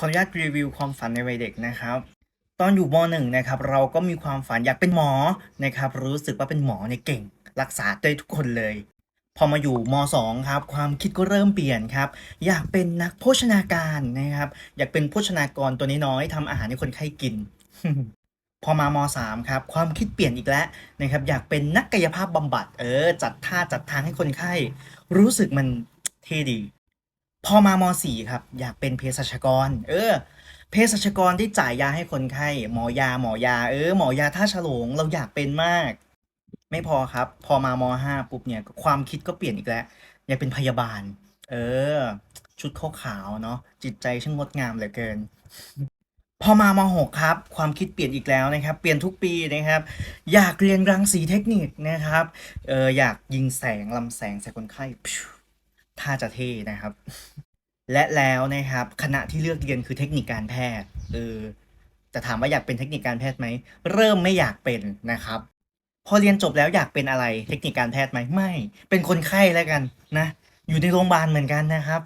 ขออนุญาตรีวิวความฝันในวัยเด็กนะครับตอนอยู่มหนึ่งนะครับเราก็มีความฝันอยากเป็นหมอนะครับรู้สึกว่าเป็นหมอเนี่ยเก่ง รักษาได้ทุกคนเลย พอมาอยู่มสองครับความคิดก็เริ่มเปลี่ยนครับ อยากเป็นนักโภชนาการนะครับ อยากเป็นโภชนากรตัวน้อยๆทำอาหารให้คนไข้กิน พอมามสามครับความคิดเปลี่ยนอีกแล้วนะครับ อยากเป็นนักกายภาพบำบัด เออ จัดท่าจัดทางให้คนไข้ รู้สึกมันเท่ดี พอมามสี่ครับ อยากเป็นเภสัชกร เออ เภสัชกรที่จ่ายยาให้คนไข้ หมอยา หมอยา เออ หมอยาท่าฉลง เราอยากเป็นมาก ไม่พอครับ พอมามห้าปุ๊บเนี่ย ความคิดก็เปลี่ยนอีกแล้ว อยากเป็นพยาบาล เออ ชุดขาวๆเนาะ จิตใจช่างงดงามเหลือเกิน พอมามหกครับ ความคิดเปลี่ยนอีกแล้วนะครับ เปลี่ยนทุกปีนะครับ อยากเรียนรังสีเทคนิคนะครับ เออ อยากยิงแสงลำแสงใส่คนไข้ ท่าจะเท่นะครับ และแล้วนะครับคณะที่เลือกเรียนคือเทคนิคการแพทย์เออแต่ถามว่าอยากเป็นเทคนิคการแพทย์ไหมเริ่มไม่อยากเป็นนะครับ พอเรียนจบแล้วอยากเป็นอะไรเทคนิคการแพทย์ไหมไม่ เป็นคนไข้แล้วกันนะ อยู่ในโรงพยาบาลเหมือนกันนะครับ